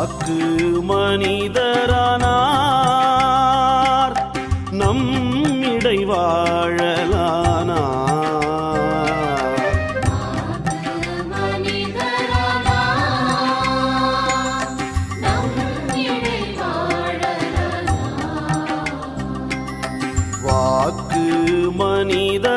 வாக்கு மனிதரானார். நம் இடைவாழலானார். வாக்கு மனிதரானார்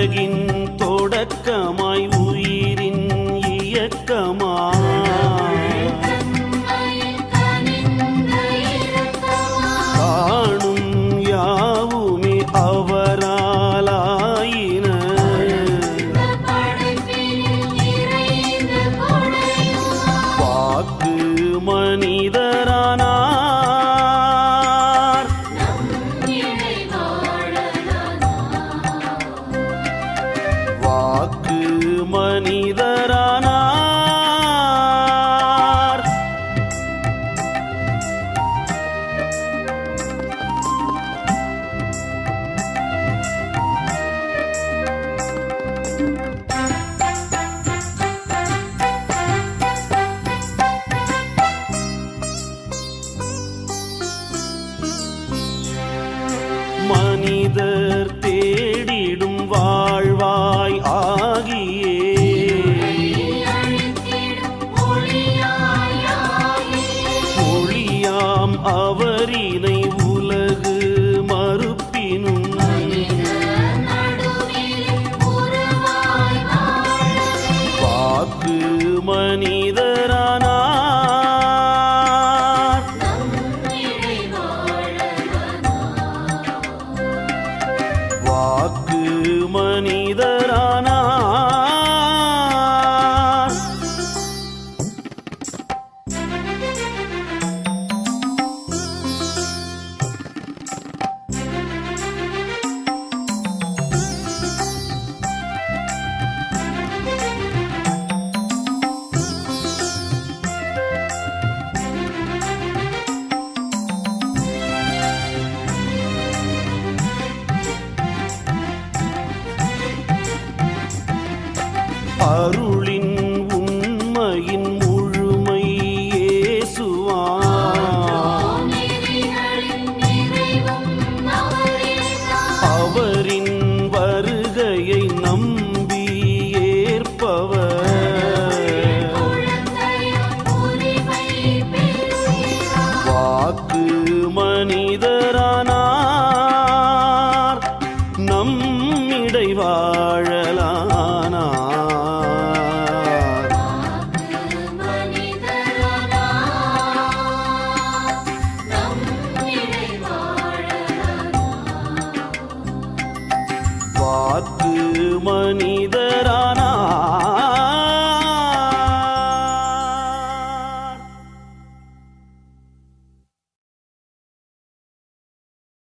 உலகின் தொடக்கமாய் உயிரின் இயக்கமாய். காணும் யாவுமே அவராலாயின. வாக்கு மணி மனிதரா அவ அருள்